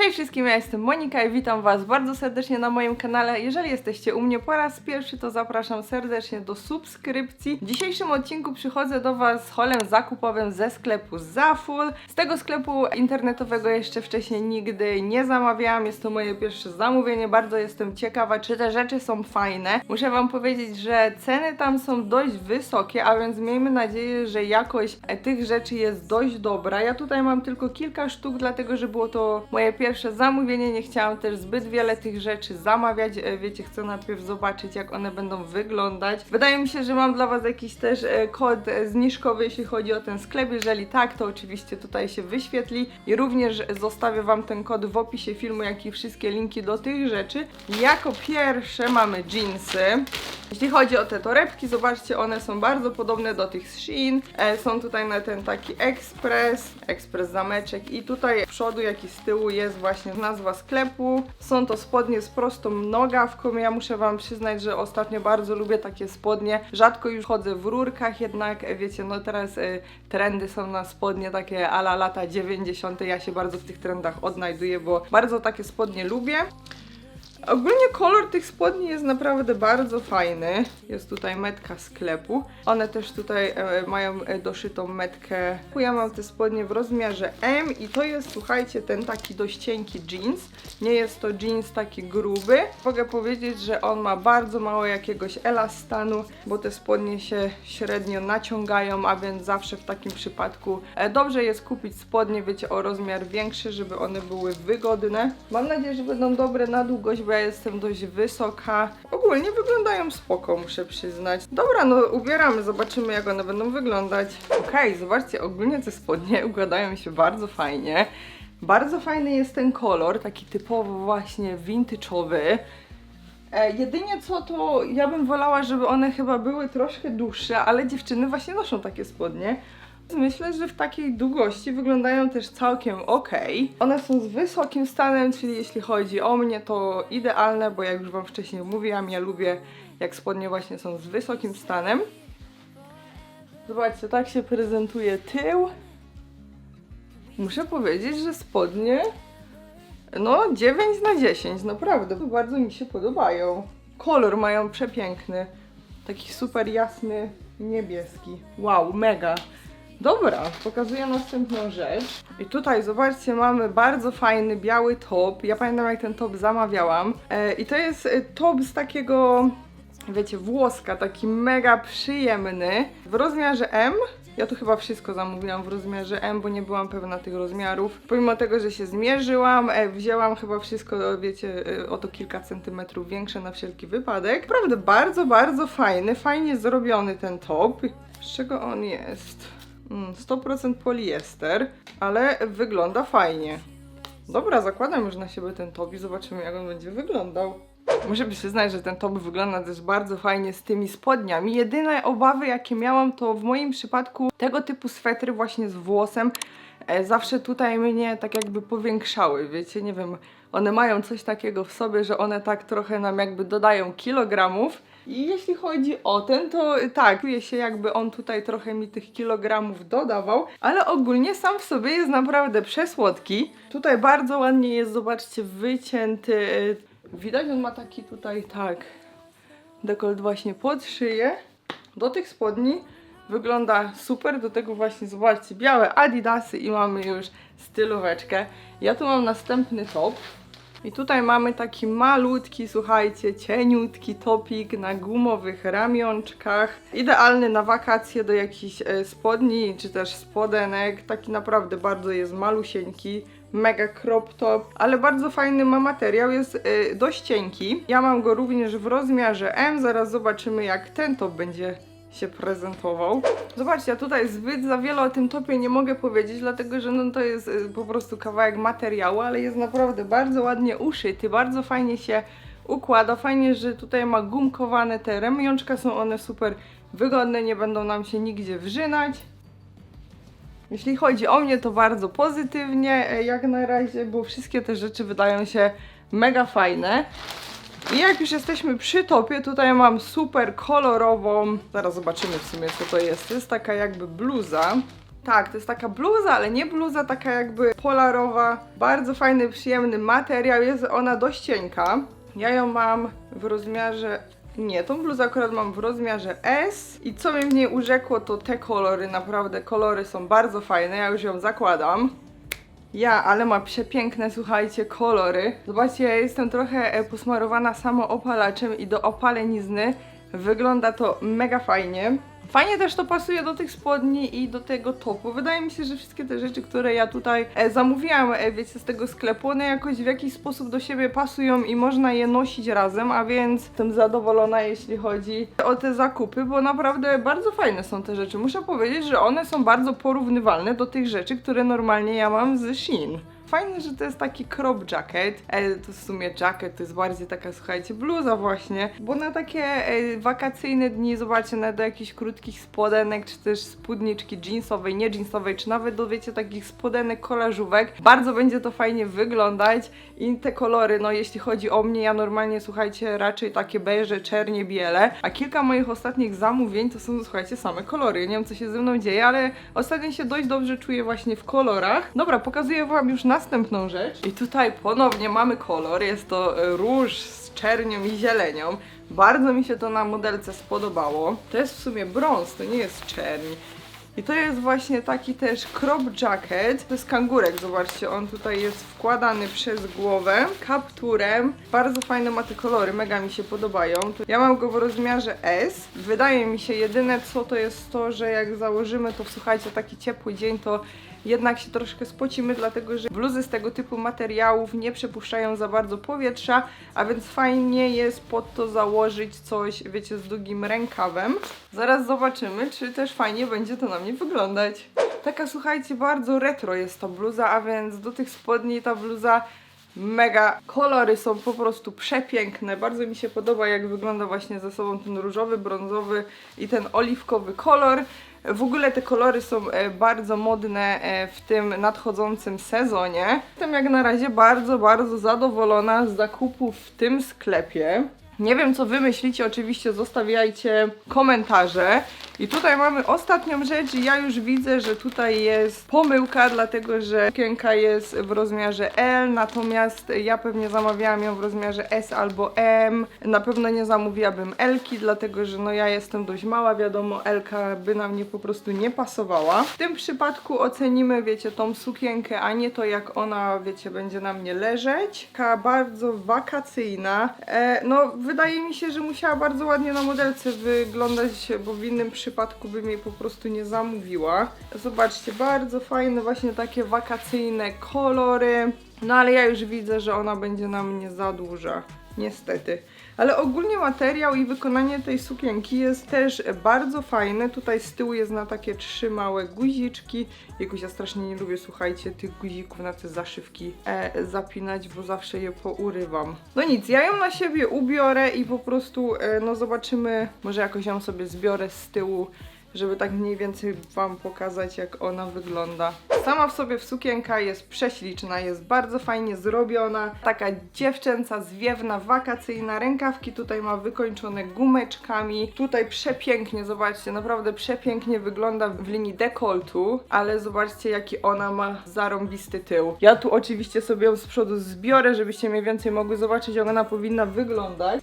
Cześć wszystkim, ja jestem Monika i witam Was bardzo serdecznie na moim kanale. Jeżeli jesteście u mnie po raz pierwszy, to zapraszam serdecznie do subskrypcji. W dzisiejszym odcinku przychodzę do Was z holem zakupowym ze sklepu Zaful. Z tego sklepu internetowego jeszcze wcześniej nigdy nie zamawiałam, jest to moje pierwsze zamówienie. Bardzo jestem ciekawa, czy te rzeczy są fajne. Muszę Wam powiedzieć, że ceny tam są dość wysokie, a więc miejmy nadzieję, że jakość tych rzeczy jest dość dobra. Ja tutaj mam tylko kilka sztuk, dlatego że było to moje pierwsze zamówienie. Nie chciałam też zbyt wiele tych rzeczy zamawiać. E, Wiecie, chcę najpierw zobaczyć, jak one będą wyglądać. Wydaje mi się, że mam dla Was jakiś też e, kod e, zniżkowy, jeśli chodzi o ten sklep. Jeżeli tak, to oczywiście tutaj się wyświetli i również zostawię Wam ten kod w opisie filmu, jak i wszystkie linki do tych rzeczy. Jako pierwsze mamy jeansy. Jeśli chodzi o te torebki, zobaczcie, one są bardzo podobne do tych z Shein. E, są tutaj na ten taki ekspres, ekspres zameczek i tutaj z przodu, jak i z tyłu jest właśnie nazwa sklepu. Są to spodnie z prostą nogawką. Ja muszę Wam przyznać, że ostatnio bardzo lubię takie spodnie. Rzadko już chodzę w rurkach, jednak e, wiecie, no teraz e, trendy są na spodnie takie ala lata 90. Ja się bardzo w tych trendach odnajduję, bo bardzo takie spodnie lubię. Ogólnie kolor tych spodni jest naprawdę bardzo fajny. Jest tutaj metka sklepu. One też tutaj e, mają e, doszytą metkę. Ja mam te spodnie w rozmiarze M i to jest, słuchajcie, ten taki dość cienki jeans. Nie jest to jeans taki gruby. Mogę powiedzieć, że on ma bardzo mało jakiegoś elastanu, bo te spodnie się średnio naciągają, a więc zawsze w takim przypadku e, dobrze jest kupić spodnie, wiecie, o rozmiar większy, żeby one były wygodne. Mam nadzieję, że będą dobre na długość, bo ja jestem dość wysoka. Ogólnie wyglądają spoko, muszę przyznać. Dobra, no ubieramy, zobaczymy jak one będą wyglądać. Okej, zobaczcie, ogólnie te spodnie układają się bardzo fajnie. Bardzo fajny jest ten kolor, taki typowo właśnie vintage'owy. E, jedynie co to ja bym wolała, żeby one chyba były troszkę dłuższe, ale dziewczyny właśnie noszą takie spodnie. Myślę, że w takiej długości wyglądają też całkiem ok. One są z wysokim stanem, czyli jeśli chodzi o mnie, to idealne, bo jak już Wam wcześniej mówiłam, ja lubię jak spodnie właśnie są z wysokim stanem. Zobaczcie, tak się prezentuje tył. Muszę powiedzieć, że spodnie no 9 na 10, naprawdę, bardzo mi się podobają. Kolor mają przepiękny, taki super jasny, niebieski. Wow, mega. Dobra, pokazuję następną rzecz. I tutaj zobaczcie, mamy bardzo fajny biały top. Ja pamiętam jak ten top zamawiałam. E, I to jest e, top z takiego, wiecie, włoska, taki mega przyjemny. W rozmiarze M. Ja tu chyba wszystko zamówiłam w rozmiarze M, bo nie byłam pewna tych rozmiarów. Pomimo tego, że się zmierzyłam, e, wzięłam chyba wszystko, wiecie, e, o to kilka centymetrów większe na wszelki wypadek. Naprawdę bardzo, bardzo fajny, fajnie zrobiony ten top. Z czego on jest? Mm, 100% poliester, ale wygląda fajnie. Dobra, zakładam już na siebie ten top i zobaczymy jak on będzie wyglądał. Muszę przyznać, że ten top wygląda też bardzo fajnie z tymi spodniami. Jedyne obawy jakie miałam to w moim przypadku tego typu swetry właśnie z włosem e, zawsze tutaj mnie tak jakby powiększały, wiecie, nie wiem, one mają coś takiego w sobie, że one tak trochę nam jakby dodają kilogramów. I jeśli chodzi o ten, to tak, czuję się jakby on tutaj trochę mi tych kilogramów dodawał, ale ogólnie sam w sobie jest naprawdę przesłodki. Tutaj bardzo ładnie jest, zobaczcie, wycięty. Widać, on ma taki tutaj, tak, dekolt właśnie pod szyję. Do tych spodni wygląda super, do tego właśnie, zobaczcie, białe adidasy i mamy już stylóweczkę. Ja tu mam następny top. I tutaj mamy taki malutki, słuchajcie, cieniutki topik na gumowych ramionczkach. Idealny na wakacje do jakichś e, spodni, czy też spodenek. Taki naprawdę bardzo jest malusieńki. Mega crop top, ale bardzo fajny ma materiał, jest e, dość cienki. Ja mam go również w rozmiarze M, zaraz zobaczymy jak ten top będzie się prezentował. Zobaczcie, ja tutaj zbyt za wiele o tym topie nie mogę powiedzieć, dlatego że no to jest y, po prostu kawałek materiału, ale jest naprawdę bardzo ładnie uszyty, bardzo fajnie się układa, fajnie, że tutaj ma gumkowane te ramionczka, są one super wygodne, nie będą nam się nigdzie wrzynać. Jeśli chodzi o mnie, to bardzo pozytywnie e, jak na razie, bo wszystkie te rzeczy wydają się mega fajne. I jak już jesteśmy przy topie, tutaj mam super kolorową, zaraz zobaczymy w sumie co to jest. To jest taka jakby bluza. Tak, to jest taka bluza, ale nie bluza, taka jakby polarowa. Bardzo fajny, przyjemny materiał. Jest ona dość cienka. Ja ją mam w rozmiarze. Nie, tą bluzę akurat mam w rozmiarze S i co mnie w niej urzekło to te kolory, naprawdę kolory są bardzo fajne, ja już ją zakładam. Ja, ale ma przepiękne, słuchajcie, kolory. Zobaczcie, ja jestem trochę e, posmarowana samoopalaczem i do opalenizny wygląda to mega fajnie. Fajnie też to pasuje do tych spodni i do tego topu. Wydaje mi się, że wszystkie te rzeczy, które ja tutaj e, zamówiłam, e, wiecie, z tego sklepu, one jakoś w jakiś sposób do siebie pasują i można je nosić razem, a więc jestem zadowolona, jeśli chodzi o te zakupy, bo naprawdę bardzo fajne są te rzeczy. Muszę powiedzieć, że one są bardzo porównywalne do tych rzeczy, które normalnie ja mam z Shein. Fajne, że to jest taki crop jacket. E, to w sumie jacket to jest bardziej taka, słuchajcie, bluza właśnie. Bo na takie e, wakacyjne dni, zobaczcie, na do jakichś krótkich spodenek, czy też spódniczki jeansowej, nie jeansowej, czy nawet do, wiecie, takich spodenek kolażówek. Bardzo będzie to fajnie wyglądać. I te kolory, no jeśli chodzi o mnie, ja normalnie, słuchajcie, raczej takie beże, czernie, biele. A kilka moich ostatnich zamówień to są, słuchajcie, same kolory. Nie wiem, co się ze mną dzieje, ale ostatnio się dość dobrze czuję właśnie w kolorach. Dobra, pokazuję wam już następną rzecz. I tutaj ponownie mamy kolor. Jest to róż z czernią i zielenią. Bardzo mi się to na modelce spodobało. To jest w sumie brąz, to nie jest czerń. I to jest właśnie taki też crop jacket. To jest kangurek, zobaczcie, on tutaj jest wkładany przez głowę kapturem. Bardzo fajne ma te kolory, mega mi się podobają. Ja mam go w rozmiarze S. Wydaje mi się jedyne co to jest to, że jak założymy to, słuchajcie, taki ciepły dzień, to jednak się troszkę spocimy, dlatego że bluzy z tego typu materiałów nie przepuszczają za bardzo powietrza, a więc fajnie jest pod to założyć coś, wiecie, z długim rękawem. Zaraz zobaczymy, czy też fajnie będzie to na mnie wyglądać. Taka, słuchajcie, bardzo retro jest ta bluza, a więc do tych spodni ta bluza Mega kolory są po prostu przepiękne. Bardzo mi się podoba, jak wygląda właśnie ze sobą ten różowy, brązowy i ten oliwkowy kolor. W ogóle te kolory są e, bardzo modne e, w tym nadchodzącym sezonie. Jestem jak na razie bardzo, bardzo zadowolona z zakupów w tym sklepie. Nie wiem, co wy myślicie, oczywiście zostawiajcie komentarze. I tutaj mamy ostatnią rzecz ja już widzę, że tutaj jest pomyłka, dlatego że sukienka jest w rozmiarze L, natomiast ja pewnie zamawiałam ją w rozmiarze S albo M. Na pewno nie zamówiłabym L-ki, dlatego że no ja jestem dość mała, wiadomo, L-ka by na mnie po prostu nie pasowała. W tym przypadku ocenimy, wiecie, tą sukienkę, a nie to jak ona, wiecie, będzie na mnie leżeć. Taka bardzo wakacyjna. E, no, wydaje mi się, że musiała bardzo ładnie na modelce wyglądać, bo w innym przypadku bym jej po prostu nie zamówiła. Zobaczcie, bardzo fajne właśnie takie wakacyjne kolory. No ale ja już widzę, że ona będzie na mnie za duża. Niestety. Ale ogólnie materiał i wykonanie tej sukienki jest też bardzo fajne. Tutaj z tyłu jest na takie trzy małe guziczki. Jakoś ja strasznie nie lubię, słuchajcie, tych guzików na te zaszywki e, zapinać, bo zawsze je pourywam. No nic, ja ją na siebie ubiorę i po prostu, e, no zobaczymy, może jakoś ją sobie zbiorę z tyłu żeby tak mniej więcej Wam pokazać, jak ona wygląda. Sama w sobie w sukienka jest prześliczna, jest bardzo fajnie zrobiona. Taka dziewczęca, zwiewna, wakacyjna. Rękawki tutaj ma wykończone gumeczkami. Tutaj przepięknie, zobaczcie, naprawdę przepięknie wygląda w linii dekoltu, ale zobaczcie, jaki ona ma zarąbisty tył. Ja tu oczywiście sobie ją z przodu zbiorę, żebyście mniej więcej mogły zobaczyć, jak ona powinna wyglądać.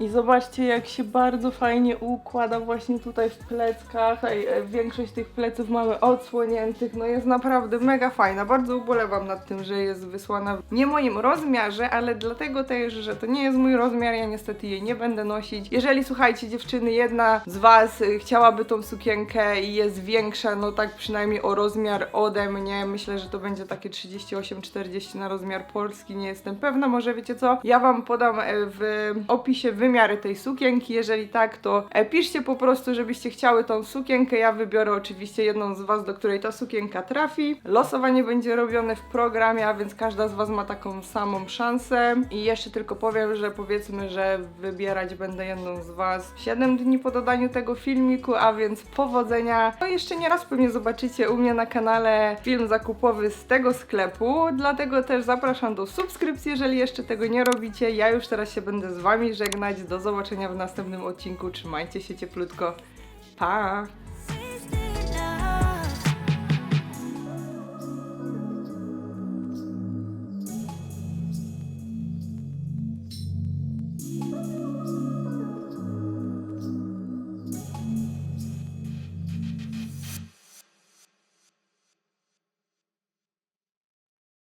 I zobaczcie, jak się bardzo fajnie układa właśnie tutaj w pleckach. E, większość tych pleców mamy odsłoniętych. No jest naprawdę mega fajna. Bardzo ubolewam nad tym, że jest wysłana w nie moim rozmiarze, ale dlatego też, że to nie jest mój rozmiar. Ja niestety jej nie będę nosić. Jeżeli słuchajcie, dziewczyny, jedna z Was y, chciałaby tą sukienkę i jest większa, no tak przynajmniej o rozmiar ode mnie. Myślę, że to będzie takie 38-40 na rozmiar polski. Nie jestem pewna. Może wiecie co? Ja Wam podam e, w opisie wymiary tej sukienki. Jeżeli tak, to e, piszcie po prostu, żebyście chciały tą sukienkę. Ja wybiorę oczywiście jedną z Was, do której ta sukienka trafi. Losowanie będzie robione w programie, a więc każda z Was ma taką samą szansę. I jeszcze tylko powiem, że powiedzmy, że wybierać będę jedną z Was 7 dni po dodaniu tego filmiku, a więc powodzenia. No jeszcze nie raz pewnie zobaczycie u mnie na kanale film zakupowy z tego sklepu, dlatego też zapraszam do subskrypcji, jeżeli jeszcze tego nie robicie. Ja już teraz się będę z Wami żegnać. Do zobaczenia w następnym odcinku. Trzymajcie się cieplutko. Pa!